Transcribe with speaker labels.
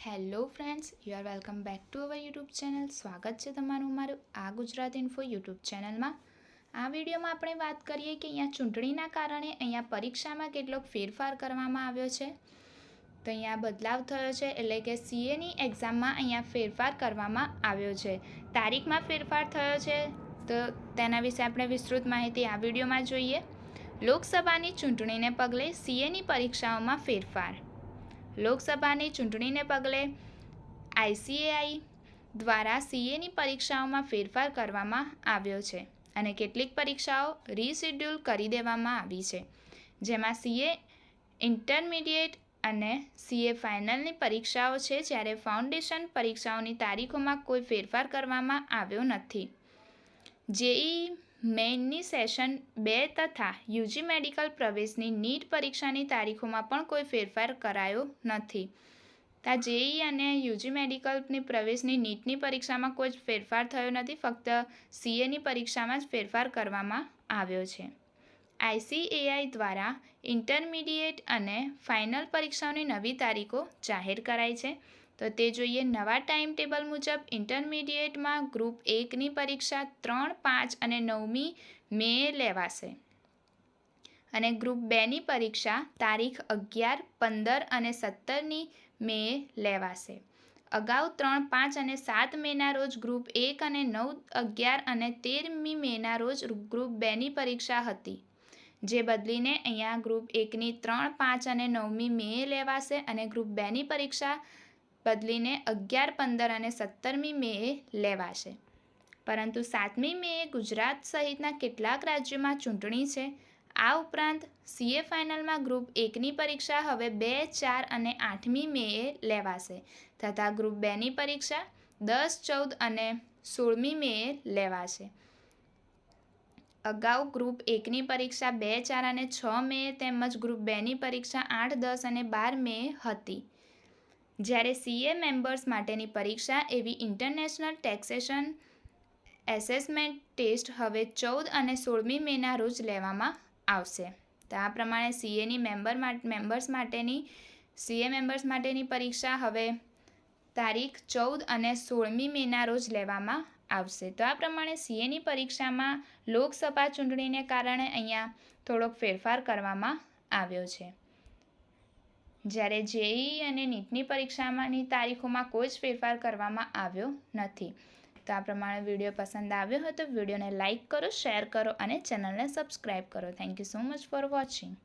Speaker 1: Hello friends you are welcome back to our YouTube channel સ્વાગત છે તમારું મારું આ ગુજરાત ઇન્ફો યુટ્યુબ ચેનલમાં આ વિડીયોમાં આપણે વાત કરીએ કે અહીંયા ચૂંટણીના કારણે અહીંયા પરીક્ષામાં કેટલોક ફેરફાર કરવામાં આવ્યો છે. તો અહીંયા બદલાવ થયો છે એટલે કે સીએની એક્ઝામમાં અહીંયા ફેરફાર કરવામાં આવ્યો છે. તારીખમાં ફેરફાર થયો છે. તો તેના વિશે આપણે વિસ્તૃત માહિતી આ વિડીયોમાં જોઈએ. લોકસભાની ચૂંટણીને પગલે સીએની પરીક્ષાઓમાં ફેરફાર. લોકસભાની ચૂંટણીને પગલે આઈસીએઆઈ દ્વારા સીએની પરીક્ષાઓમાં ફેરફાર કરવામાં આવ્યો છે અને કેટલીક પરીક્ષાઓ રીશેડ્યુલ કરી દેવામાં આવી છે. જેમાં સીએ ઇન્ટરમીડિયેટ અને સીએ ફાઇનલની પરીક્ષાઓ છે જ્યારે ફાઉન્ડેશન પરીક્ષાઓની તારીખોમાં કોઈ ફેરફાર કરવામાં આવ્યો નથી. જેઈ મેઇનની સેશન બે તથા યુજી મેડિકલ પ્રવેશની નીટ પરીક્ષાની તારીખોમાં પણ કોઈ ફેરફાર કરાયો નથી. આ જેઈ અને યુજી મેડિકલની પ્રવેશની નીટની પરીક્ષામાં કોઈ જ ફેરફાર થયો નથી, ફક્ત સીએની પરીક્ષામાં જ ફેરફાર કરવામાં આવ્યો છે. આઈસીએઆઈ દ્વારા ઇન્ટરમીડિયેટ અને ફાઇનલ પરીક્ષાઓની નવી તારીખો જાહેર કરાઈ છે. તો તે જોઈએ નવા ટાઈમ ટેબલ મુજબ ઇન્ટરમીડિયેટમાં ગ્રુપ એકની પરીક્ષા ત્રણ, પાંચ અને નવમી મે લેવાશે. અને ગ્રુપ બેની પરીક્ષા તારીખ અગિયાર, પંદર અને સત્તરની મે લેવાશે. અગાઉ ત્રણ, પાંચ અને સાત મેના રોજ ગ્રુપ એક અને નવ, અગિયાર અને તેરમી મેના રોજ ગ્રુપ બેની પરીક્ષા હતી. જે બદલીને અહીંયા ગ્રુપ એકની ત્રણ, પાંચ અને નવમી મે લેવાશે અને ગ્રુપ બેની પરીક્ષા બદલીને અગિયાર, પંદર અને સત્તરમી મેએ લેવાશે. પરંતુ સાતમી મેએ ગુજરાત સહિતના કેટલાક રાજ્યોમાં ચૂંટણી છે. આ ઉપરાંત સીએ ફાઇનલમાં ગ્રુપ એકની પરીક્ષા હવે બે, ચાર અને આઠમી મેએ લેવાશે તથા ગ્રુપ બેની પરીક્ષા દસ, ચૌદ અને સોળમી મેએ લેવાશે. અગાઉ ગ્રુપ એકની પરીક્ષા બે, ચાર અને છ મે તેમજ ગ્રુપ બેની પરીક્ષા આઠ, દસ અને બાર મે હતી. જ્યારે સીએ મેમ્બર્સ માટેની પરીક્ષા એવી ઇન્ટરનેશનલ ટેક્સેશન એસેસમેન્ટ ટેસ્ટ હવે ચૌદ અને સોળમી મેના રોજ લેવામાં આવશે. તો આ પ્રમાણે સીએની મેમ્બર મેમ્બર્સ માટેની, સીએ મેમ્બર્સ માટેની પરીક્ષા હવે તારીખ ચૌદ અને સોળમી મેના રોજ લેવામાં આવશે. તો આ પ્રમાણે સીએની પરીક્ષામાં લોકસભા ચૂંટણીને કારણે અહીંયા થોડોક ફેરફાર કરવામાં આવ્યો છે. જ્યારે જેઈ અને નીટની પરીક્ષામાંની તારીખોમાં કોઈ જ ફેરફાર કરવામાં આવ્યો નથી. તો આ પ્રમાણે વીડિયો પસંદ આવ્યો હોય તો વિડીયોને લાઇક કરો, શેર કરો અને ચેનલને સબસ્ક્રાઈબ કરો. Thank you so much for watching.